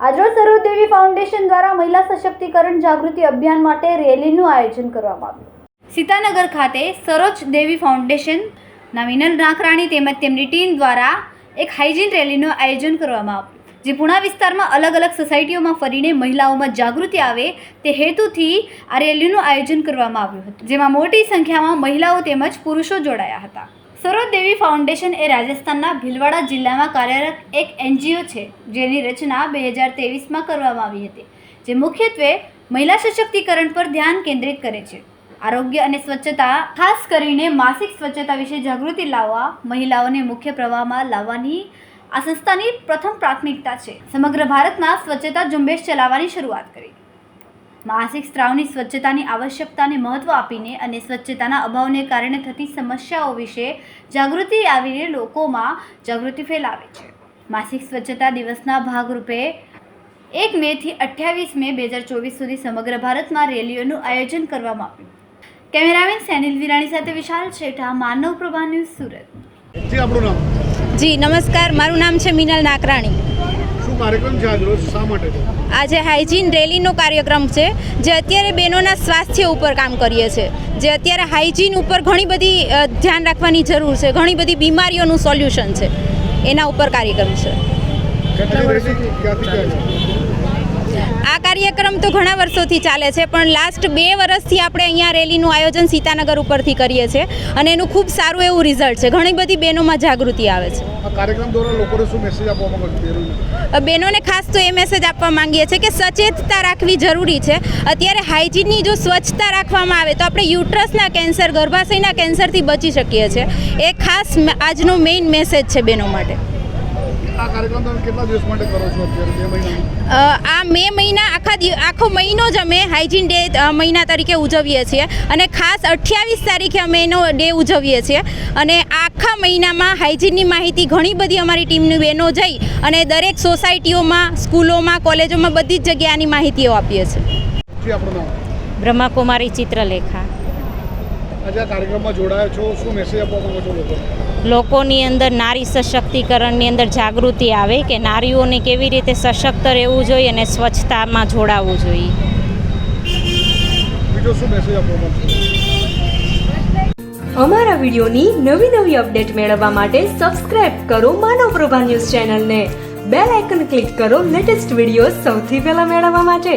આજરોજ સરોદેવી ફાઉન્ડેશન દ્વારા મહિલા સશક્તિકરણ જાગૃતિ અભિયાન માટે રેલીનું આયોજન કરવામાં આવ્યું. સીતાનગર ખાતે સરોજ દેવી ફાઉન્ડેશનના મિનલ નાકરાણી તેમજ તેમની ટીમ દ્વારા એક હાઇજીન રેલીનું આયોજન કરવામાં આવ્યું. જે પુણા વિસ્તારમાં અલગ અલગ સોસાયટીઓમાં ફરીને મહિલાઓમાં જાગૃતિ આવે તે હેતુથી આ રેલીનું આયોજન કરવામાં આવ્યું હતું, જેમાં મોટી સંખ્યામાં મહિલાઓ તેમજ પુરુષો જોડાયા હતા. સરોજ દેવી ફાઉન્ડેશન એ રાજસ્થાનના ભીલવાડા જિલ્લામાં કાર્યરત એક એનજીઓ છે, જેની રચના બે હજાર તેવીસમાં કરવામાં આવી હતી, જે મુખ્યત્વે મહિલા સશક્તિકરણ પર ધ્યાન કેન્દ્રિત કરે છે. આરોગ્ય અને સ્વચ્છતા, ખાસ કરીને માસિક સ્વચ્છતા વિશે જાગૃતિ લાવવા મહિલાઓને મુખ્ય પ્રવાહમાં લાવવાની આ સંસ્થાની પ્રથમ પ્રાથમિકતા છે. સમગ્ર ભારતમાં સ્વચ્છતા ઝુંબેશ ચલાવવાની શરૂઆત કરી. માસિક સ્ત્રાવની સ્વચ્છતાની આવશ્યકતાને મહત્ત્વ આપીને અને સ્વચ્છતાના અભાવને કારણે થતી સમસ્યાઓ વિશે જાગૃતિ આવીને લોકોમાં જાગૃતિ ફેલાવે છે. માસિક સ્વચ્છતા દિવસના ભાગરૂપે એક મેથી અઠ્યાવીસ મે બે હજાર ચોવીસ સુધી સમગ્ર ભારતમાં રેલીઓનું આયોજન કરવામાં આવ્યું. કેમેરામેન સેનિલ વિરાણી સાથે વિશાલ છેઠા, માનવ પ્રભા ન્યૂઝ સુરત. આપણું નામ. જી નમસ્કાર. મારું નામ છે મિનલ નાકરાણી. શું કાર્યક્રમ છે આજ શા માટે છે? આજે હાઇજીન રેલીનો કાર્યક્રમ છે જે અત્યારે બહેનોના સ્વાસ્થ્ય ઉપર કામ કરીએ છીએ જે અત્યારે હાઇજીન ઉપર ઘણી બધી ધ્યાન રાખવાની જરૂર છે. ઘણી બધી બીમારીઓનું સોલ્યુશન છે. એના ઉપર કાર્યક્રમ છે? આ કાર્યક્રમ તો ઘણા વર્ષોથી ચાલે છે પણ લાસ્ટ બે વર્ષથી આપણે અહીંયા રેલીનું આયોજન સીતાનગર ઉપરથી કરીએ છીએ અને એનું ખૂબ સારું એવું રિઝલ્ટ છે. ઘણી બધી બહેનોમાં જાગૃતિ આવે છે. બહેનોને ખાસ તો એ મેસેજ આપવા માંગીએ છીએ કે સચેતતા રાખવી જરૂરી છે. અત્યારે હાઇજીનની જો સ્વચ્છતા રાખવામાં આવે તો આપણે યુટ્રસના કેન્સર ગર્ભાશયના કેન્સરથી બચી શકીએ છીએ. એ ખાસ આજનો મેઇન મેસેજ છે બહેનો માટે. આ કાર્યક્રમ તમે કેટલા દિવસ માટે કરો છો અત્યારે? બે મહિના. આ મે મહિના આખા આખો મહિનો જ અમે હાઇજીન ડે મહિના તરીકે ઉજવીએ છીએ. અને ખાસ અઠ્યાવીસ તારીખે અમે એનો ડે ઉજવીએ છીએ. અને આખા મહિનામાં હાઇજીનની માહિતી ઘણી બધી અમારી ટીમની બહેનો જઈ અને દરેક સોસાયટીઓમાં સ્કૂલોમાં કોલેજોમાં બધી જ જગ્યાની માહિતીઓ આપીએ છીએ. બ્રહ્માકુમારી ચિત્રલેખા. આજે આ કાર્યક્રમમાં જોડાયા છો. શું મેસેજ આપવા માંગો છો લોકોને લોકોની અંદર નારી સશક્તિકરણની અંદર જાગૃતિ આવે કે નારીઓને કેવી રીતે સશક્ત રહેવું જોઈએ અને સ્વચ્છતામાં જોડાવવું જોઈએ. બીજો શું મેસેજ આપવા માંગો છો અમારા વિડીયોની નવી નવી અપડેટ મેળવવા માટે સબસ્ક્રાઇબ કરો માનવ પ્રભા ન્યૂઝ ચેનલને. બેલ આઇકન ક્લિક કરો લેટેસ્ટ વીડિયો સૌથી પહેલા મેળવવા માટે.